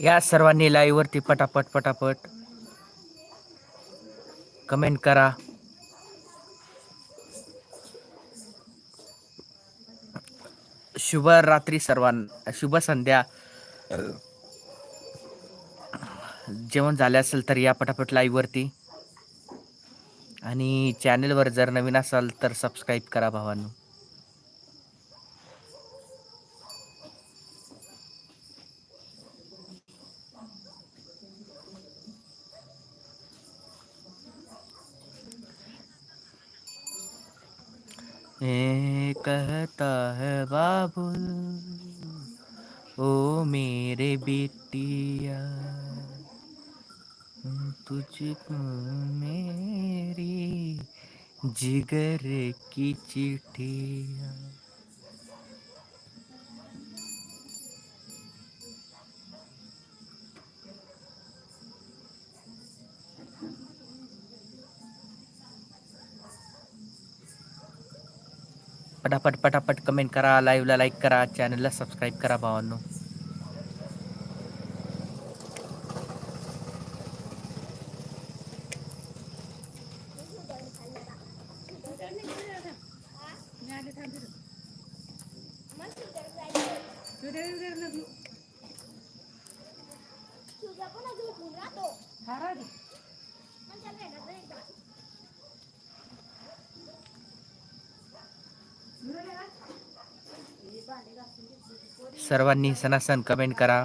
या सर्वांनी लाईव्हवरती पटापट पटापट कमेंट करा. शुभ रात्री सर्वांना. शुभ संध्या. जेवण झाले असेल तर या पटापट लाईव्ह वरती. आणि चॅनेलवर जर नवीन असाल तर सबस्क्राईब करा भावांनो. ए कहता है बाबुल ओ मेरे बेटिया। तुझको मेरी जिगर की चिट्ठिया। पटापट पटापट कमेंट करा लाईव्हला लाईक करा चॅनलला सबस्क्राईब करा भावांनो. सर्वांनी सणासण कमेंट करा.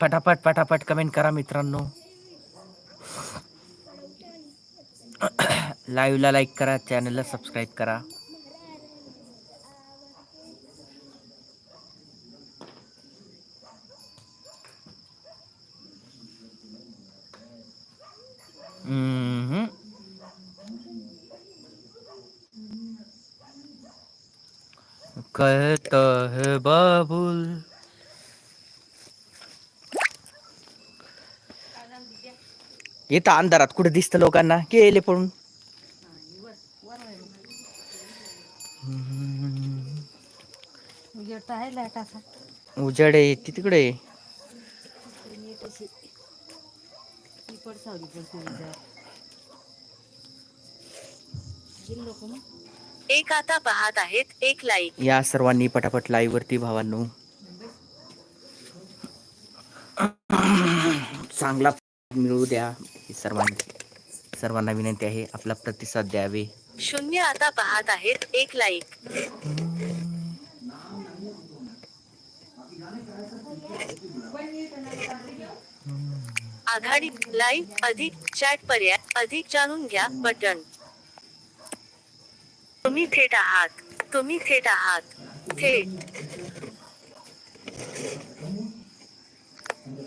पटापट पटापट कमेंट करा मित्रांनो. लाईव्हला लाईक करा चॅनलला सबस्क्राईब करा. हम्म. कहता है बाबुल। येतं अंधारात कुठे दिसतं लोकांना? गेले पळून. हम्म. उजेड आहे ती तिकडे एक आता पाहत आहेत एक लाईक या सर्वांनी पटापट लाईव्ह वरती भावांनो. चांगला मिळू द्या. सर्वांना सर्वांना विनंती आहे, आपला प्रतिसाद द्यावे. शून्य आता पाहत आहेत, एक लाईक आघाडी अधिक चॅट पर्याय, अधिक बटन तुम्ही थेट थेट.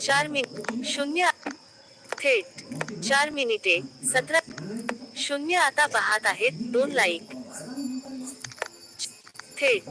चार मिनिट, शून्य थेट चार मिनिटे सतरा शून्य आता पाहत आहेत दोन लाईक थेट.